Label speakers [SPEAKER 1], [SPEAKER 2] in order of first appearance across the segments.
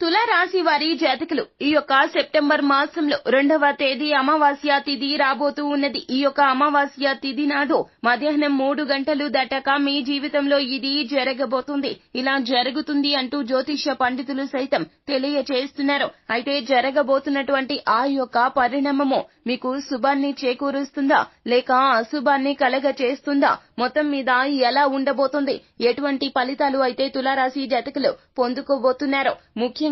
[SPEAKER 1] తులారాశి వారి జాతకులు. ఈ యొక్క సెప్టెంబర్ మాసంలో రెండవ తేదీ అమావాస్య తిథి రాబోతూ ఉన్నది. ఈ యొక్క అమావాస్య తిథి నాడు మధ్యాహ్నం మూడు గంటలు దాటాక మీ జీవితంలో ఇది జరగబోతుంది. ఇలా జరుగుతుంది అంటూ జ్యోతిష్య పండితులు సైతం తెలియచేస్తున్నారు. అయితే జరగబోతున్నటువంటి ఆ యొక్క పరిణామము మీకు శుభాన్ని చేకూరుస్తుందా? లేక అశుభాన్ని కలగ చేస్తుందా మొత్తం మీద ఎలా ఉండబోతుంది? ఎటువంటి ఫలితాలు అయితే తులారాశి జాతకులు పొందుకోబోతున్నారు ముఖ్యంగా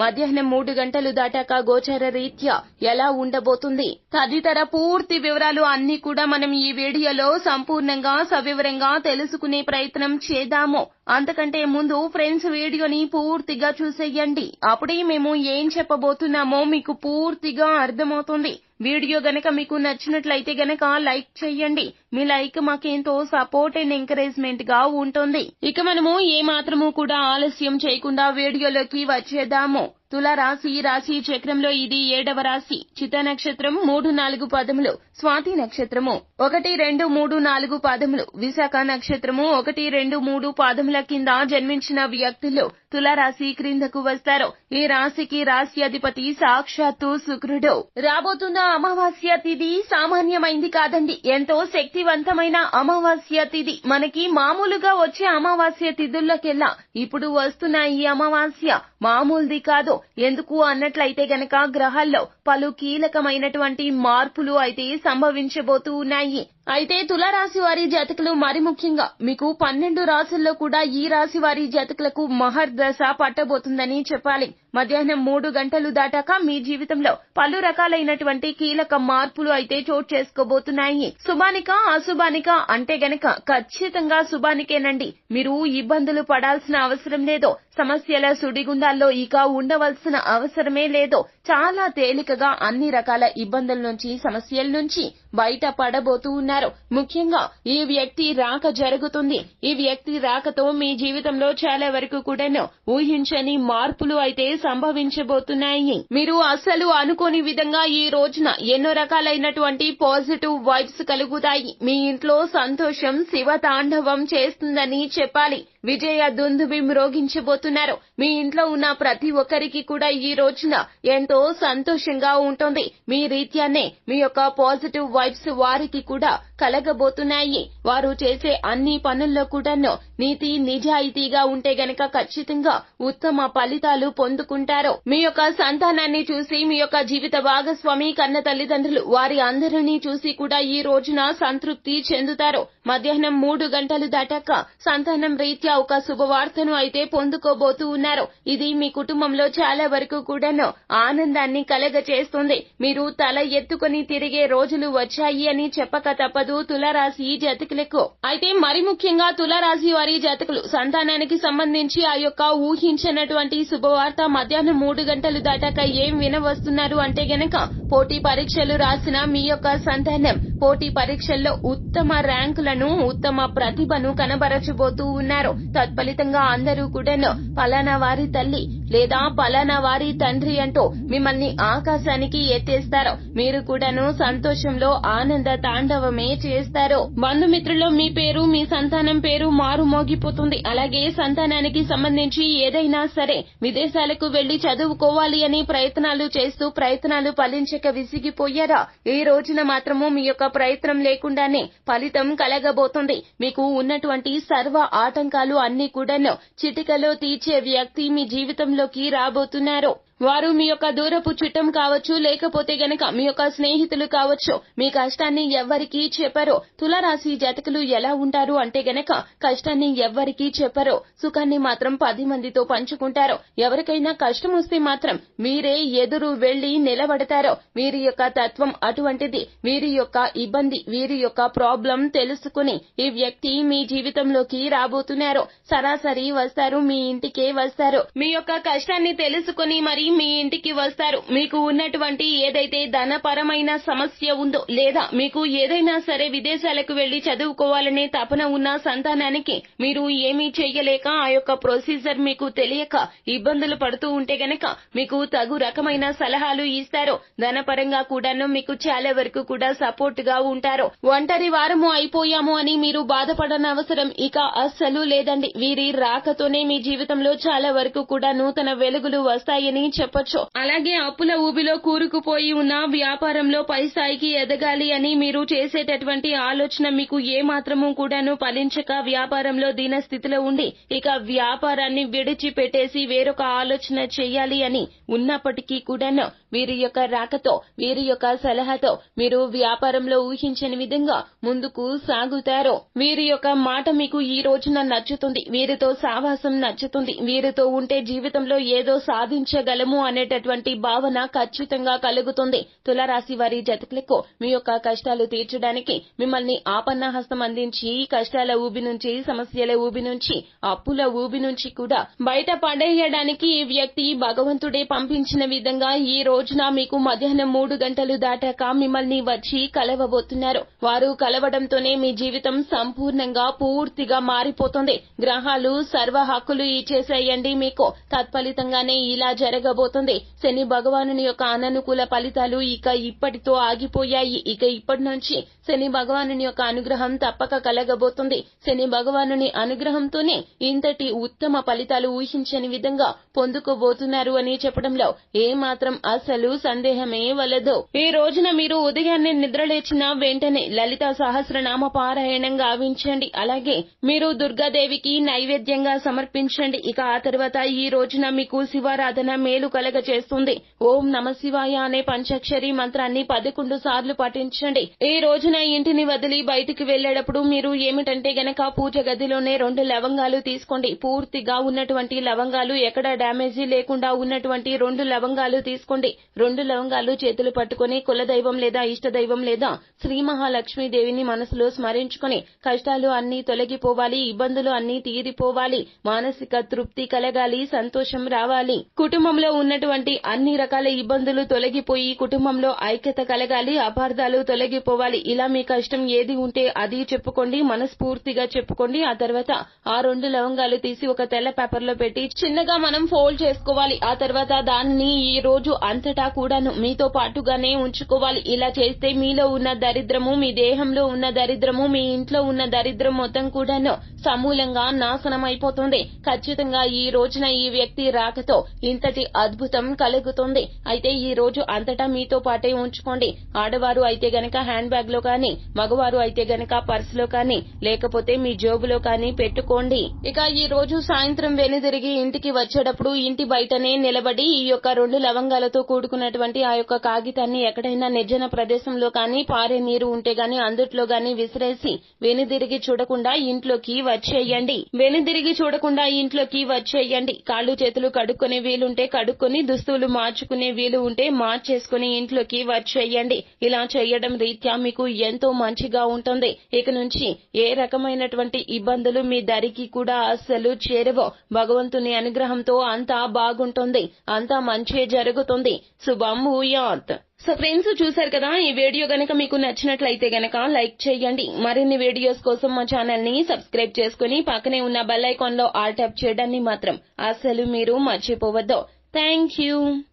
[SPEAKER 1] మధ్యాహ్నం మూడు గంటలు దాటాక గోచర రీత్యా ఎలా ఉండబోతుంది? తదితర పూర్తి వివరాలు అన్ని కూడా మనం ఈ వీడియోలో సంపూర్ణంగా సవివరంగా తెలుసుకునే ప్రయత్నం చేద్దాము. అంతకంటే ముందు ఫ్రెండ్స్ వీడియోని పూర్తిగా చూసేయండి. అప్పుడే మేము ఏం చెప్పబోతున్నామో మీకు పూర్తిగా అర్థమవుతుంది. వీడియో గనక మీకు నచ్చినట్లయితే గనక లైక్ చేయండి. మీ లైక్ మాకెంతో సపోర్ట్ అండ్ ఎంకరేజ్మెంట్గా ఉంటుంది. ఇక మనము ఏ మాత్రము కూడా ఆలస్యం చేయకుండా వీడియోలోకి వచ్చేద్దాము. తుల రాశి రాశి చక్రంలో ఇది ఏడవ రాశి. చిత నక్షత్రం మూడు నాలుగు పదములు. స్వాతి నక్షత్రము ఒకటి రెండు మూడు నాలుగు పాదములు. విశాఖ నక్షత్రము ఒకటి రెండు మూడు పాదముల కింద జన్మించిన వ్యక్తులు. తులారాశి క్రిందకు వస్తారు. ఈ రాశికి రాశి అధిపతి సాక్షాత్తు శుక్రుడు. రాబోతున్న అమావాస్య తిథి సామాన్యమైంది కాదండి. ఎంతో శక్తివంతమైన అమావాస్య తిథి మనకి మామూలుగా వచ్చే అమావాస్య తిథుల్లోకెల్లా ఇప్పుడు వస్తున్న ఈ అమావాస్య మామూలుది కాదు. ఎందుకు అన్నట్లయితే గనక గ్రహాల్లో పలు కీలకమైనటువంటి మార్పులు అయితే సంభవించబోతూ ఉన్నాయి. అయితే తులారాశి వారి జాతకులు మరి ముఖ్యంగా మీకు పన్నెండు రాశుల్లో కూడా ఈ రాశి వారి జాతకులకు మహర్దశ పట్టబోతుందని చెప్పాలి. మధ్యాహ్నం మూడు గంటలు దాటాక మీ జీవితంలో పలు రకాలైనటువంటి కీలక మార్పులు అయితే చోటు చేసుకోబోతున్నాయి. శుభానిక అశుభానిక అంటే గనక ఖచ్చితంగా శుభానికేనండి. మీరు ఇబ్బందులు పడాల్సిన అవసరం లేదో సమస్యల సుడిగుండాల్లో ఇక ఉండవలసిన అవసరమే లేదో చాలా తేలికగా అన్ని రకాల ఇబ్బందుల నుంచి సమస్యల నుంచి బయట పడబోతూ ఉన్నారు. ముఖ్యంగా ఈ వ్యక్తి రాక జరుగుతుంది. ఈ వ్యక్తి రాకతో మీ జీవితంలో చాలా వరకు కూడాను ఊహించని మార్పులు అయితే సంభవించబోతున్నాయి. మీరు అసలు అనుకోని విధంగా ఈ రోజున ఎన్నో రకాలైనటువంటి పాజిటివ్ వైబ్స్ కలుగుతాయి. మీ ఇంట్లో సంతోషం శివ తాండవం చేస్తుందని చెప్పాలి. విజయ దుందుబి మ్రోగించబోతున్నారు. మీ ఇంట్లో ఉన్న ప్రతి ఒక్కరికి కూడా ఈ రోజున ఎంతో సంతోషంగా ఉంటుంది. మీ రీత్యానే మీ యొక్క పాజిటివ్ వైబ్స్ వారికి కూడా కలగబోతున్నాయి. వారు చేసే అన్ని పనుల్లో కూడాను నీతి నిజాయితీగా ఉంటే గనక ఖచ్చితంగా ఉత్తమ ఫలితాలు పొందుకుంటారు. మీ యొక్క సంతానాన్ని చూసి మీ యొక్క జీవిత భాగస్వామి కన్న తల్లిదండ్రులు వారి అందరినీ చూసి కూడా ఈ రోజున సంతృప్తి చెందుతారు. మధ్యాహ్నం మూడు గంటలు దాటాక సంతానం రీత్యా ఒక శుభవార్తను అయితే పొందుకోబోతూ ఉన్నారు. ఇది మీ కుటుంబంలో చాలా వరకు కూడాను ఆనందాన్ని కలగ చేస్తుంది మీరు తల ఎత్తుకొని తిరిగే రోజులు వచ్చాయి అని చెప్పక తప్పదు. తులారాశి జాతకులకు. అయితే మరి ముఖ్యంగా తులారాశి వారి జాతకులు సంతానానికి సంబంధించి ఆ యొక్క ఊహించినటువంటి శుభవార్త మధ్యాహ్నం మూడు గంటలు దాటాక ఏం వినవస్తున్నారు అంటే గనక పోటీ పరీక్షలు రాసిన మీ యొక్క సంతానం. పోటీ పరీక్షల్లో ఉత్తమ ర్యాంకులను ఉత్తమ ప్రతిభను కనబరచబోతూ ఉన్నారు. తత్ఫలితంగా అందరూ కూడాను పలానా వారి తల్లి లేదా పలానా వారి తండ్రి అంటూ మిమ్మల్ని ఆకాశానికి ఎత్తేస్తారు. మీరు కూడాను సంతోషంలో ఆనంద తాండవమే చేస్తారు. బంధుమిత్రుల్లో మీ పేరు మీ సంతానం పేరు మారు మోగిపోతుంది. అలాగే సంతానానికి సంబంధించి ఏదైనా సరే విదేశాలకు వెళ్ళి చదువుకోవాలి అని ప్రయత్నాలు చేస్తూ ప్రయత్నాలు ఫలించక విసిగిపోయారా? ఈ రోజున మాత్రము మీ యొక్క ప్రయత్నం లేకుండానే ఫలితం కలగబోతుంది. మీకు ఉన్నటువంటి సర్వ ఆటంకాలు అన్ని కూడాను చిటికలో తీర్చే వ్యక్తి మీ జీవితంలోకి రాబోతున్నారు. వారు మీ యొక్క దూరపు చుట్టం కావచ్చు లేకపోతే గనక మీ యొక్క స్నేహితులు కావచ్చు మీ కష్టాన్ని ఎవ్వరికీ చెప్పరు. తులరాశి జాతకులు ఎలా ఉంటారు అంటే గనక కష్టాన్ని ఎవ్వరికీ చెప్పరు. సుఖాన్ని మాత్రం పది మందితో పంచుకుంటారు. ఎవరికైనా కష్టం వస్తే మాత్రం మీరే ఎదురు వెళ్ళి నిలబడతారు. వీరి యొక్క తత్వం అటువంటిది. వీరి యొక్క ఇబ్బంది వీరి యొక్క ప్రాబ్లం తెలుసుకుని ఈ వ్యక్తి మీ జీవితంలోకి రాబోతున్నారు. సరాసరి వస్తారు మీ ఇంటికే వస్తారు. మీ యొక్క కష్టాన్ని తెలుసుకుని మరి మీ ఇంటికి వస్తారు. మీకు ఉన్నటువంటి ఏదైతే ధనపరమైన సమస్య ఉందో లేదా మీకు ఏదైనా సరే విదేశాలకు వెళ్ళి చదువుకోవాలనే తపన ఉన్న సంతానానికి మీరు ఏమీ చేయలేక ఆ యొక్క ప్రొసీజర్ మీకు తెలియక ఇబ్బందులు పడుతూ ఉంటే గనక మీకు తగు రకమైన సలహాలు ఇస్తారు. ధనపరంగా కూడాను మీకు చాలా వరకు కూడా సపోర్ట్గా ఉంటారు. ఒంటరి వారము అయిపోయాము అని మీరు బాధపడనవసరం ఇక అస్సలు లేదండి. వీరి రాకతోనే మీ జీవితంలో చాలా వరకు కూడా నూతన వెలుగులు వస్తాయని చెప్పొచ్చు. అలాగే అప్పుల ఊబిలో కూరుకుపోయి ఉన్న వ్యాపారంలో పై స్థాయికి ఎదగాలి అని మీరు చేసేటటువంటి ఆలోచన మీకు ఏ మాత్రము కూడాను ఫలించక వ్యాపారంలో దీనస్థితిలో ఉండి ఇక వ్యాపారాన్ని విడిచిపెట్టేసి వేరొక ఆలోచన చేయాలి అని ఉన్నప్పటికీ కూడాను వీరి యొక్క రాకతో వీరి యొక్క సలహాతో మీరు వ్యాపారంలో ఊహించని విధంగా ముందుకు సాగుతారు. వీరి యొక్క మాట మీకు ఈ రోజున నచ్చుతుంది. వీరితో సావాసం నచ్చుతుంది. వీరితో ఉంటే జీవితంలో ఏదో సాధించగల బలము అనేటటువంటి భావన ఖచ్చితంగా కలుగుతుంది. తులరాశి వారి జతకులకు మీ యొక్క కష్టాలు తీర్చడానికి మిమ్మల్ని ఆపన్న హస్తం అందించి కష్టాల ఊబి నుంచి సమస్యల ఊబి నుంచి అప్పుల ఊబి నుంచి కూడా బయట పడేయడానికి ఈ వ్యక్తి భగవంతుడే పంపించిన విధంగా ఈ రోజున మీకు మధ్యాహ్నం మూడు గంటలు దాటాక మిమ్మల్ని వచ్చి కలవబోతున్నారు. వారు కలవడంతోనే మీ జీవితం సంపూర్ణంగా పూర్తిగా మారిపోతుంది. గ్రహాలు సర్వ హక్కులు ఇచ్చేసేయండి మీకు. తత్ఫలితంగానే ఇలా జరగ జరగబోతుంది శని భగవానుని యొక్క అననుకూల ఫలితాలు ఇక ఇప్పటితో ఆగిపోయాయి. ఇక ఇప్పటి నుంచి శని భగవానుని యొక్క అనుగ్రహం తప్పక కలగబోతుంది. శని భగవానుని అనుగ్రహంతోనే ఇంతటి ఉత్తమ ఫలితాలు ఊహించని విధంగా పొందుకోబోతున్నారు అని చెప్పడంలో ఏ మాత్రం అసలు సందేహమే వలదు. ఈ రోజున మీరు ఉదయాన్నే నిద్రలేచిన వెంటనే లలిత సహస్రనామ పారాయణం గావించండి. అలాగే మీరు దుర్గాదేవికి నైవేద్యంగా సమర్పించండి. ఇక ఆ తర్వాత ఈ రోజున మీకు శివారాధన మేలు కలగ చేస్తుంది ఓం నమ శివాయ అనే పంచాక్షరి మంత్రాన్ని పదకొండు సార్లు పఠించండి. ఈ రోజున ఇంటిని వదిలి బయటికి వెళ్ళేటప్పుడు మీరు ఏమిటంటే గనక పూజ గదిలోనే రెండు లవంగాలు తీసుకోండి. పూర్తిగా ఉన్నటువంటి లవంగాలు ఎక్కడ డ్యామేజీ లేకుండా ఉన్నటువంటి రెండు లవంగాలు తీసుకోండి. రెండు లవంగాలు చేతులు పట్టుకుని కులదైవం లేదా ఇష్టదైవం లేదా శ్రీ మహాలక్ష్మి దేవిని మనసులో స్మరించుకుని కష్టాలు అన్ని తొలగిపోవాలి ఇబ్బందులు అన్ని తీరిపోవాలి మానసిక తృప్తి కలగాలి సంతోషం రావాలి. కుటుంబంలో ఉన్నటువంటి అన్ని రకాల ఇబ్బందులు తొలగిపోయి కుటుంబంలో ఐక్యత కలగాలి అపార్థాలు తొలగిపోవాలి. ఇలా మీ కష్టం ఏది ఉంటే అది చెప్పుకోండి మనస్ఫూర్తిగా చెప్పుకోండి. ఆ తర్వాత ఆ రెండు లవంగాలు తీసి ఒక తెల్ల పేపర్లో పెట్టి చిన్నగా మనం ఫోల్డ్ చేసుకోవాలి. ఆ తర్వాత దాన్ని ఈ రోజు అంతటా కూడాను మీతో పాటుగానే ఉంచుకోవాలి. ఇలా చేస్తే మీలో ఉన్న దరిద్రము మీ దేహంలో ఉన్న దరిద్రము మీ ఇంట్లో ఉన్న దరిద్రం మొత్తం కూడాను సమూలంగా నాశనం అయిపోతుంది ఖచ్చితంగా ఈ రోజున ఈ వ్యక్తి రాకతో ఇంతటి అద్భుతం కలుగుతుంది. అయితే ఈ రోజు అంతటా మీతో పాటే ఉంచుకోండి. ఆడవారు అయితే గనక హ్యాండ్ బ్యాగ్లో కానీ మగవారు అయితే గనక పర్స్లో కానీ లేకపోతే మీ జోబులో కానీ పెట్టుకోండి. ఇక ఈ రోజు సాయంత్రం వెనుదిరిగి ఇంటికి వచ్చేటప్పుడు ఇంటి బయటనే నిలబడి ఈ యొక్క రెండు లవంగాలతో కూడుకున్నటువంటి ఆ యొక్క కాగితాన్ని ఎక్కడైనా నిర్జన ప్రదేశంలో కానీ పారే నీరు ఉంటే గాని అందుట్లో గాని విసిరేసి వెనుదిరిగి చూడకుండా ఇంట్లోకి వచ్చేయండి. వెనుదిరిగి చూడకుండా ఇంట్లోకి వచ్చేయండి. కాళ్ళు చేతులు కడుక్కునే వీలుంటే కడుక్కుని దుస్తులు మార్చుకునే వీలు ఉంటే మార్చేసుకుని ఇంట్లోకి వచ్చేయండి. ఇలా చేయడం రీత్యా మీకు ఎంతో మంచిగా ఉంటుంది. ఇక నుంచి ఏ రకమైనటువంటి ఇబ్బందులు మీ దరికి కూడా అస్సలు చేరవో. భగవంతుని అనుగ్రహంతో అంతా బాగుంటుంది. అంతా మంచి జరుగుతుంది. శుభం భూయాత్. సో ఫ్రెండ్స్ చూసారు కదా ఈ వీడియో గనక మీకు నచ్చినట్లయితే గనక లైక్ చేయండి. మరిన్ని వీడియోస్ కోసం మా ఛానల్ని సబ్స్క్రైబ్ చేసుకుని పక్కనే ఉన్న బెల్ ఐకాన్లో ఆల్ ట్యాప్ చేయడాన్ని మాత్రం అసలు మీరు మర్చిపోవద్దు. Thank you.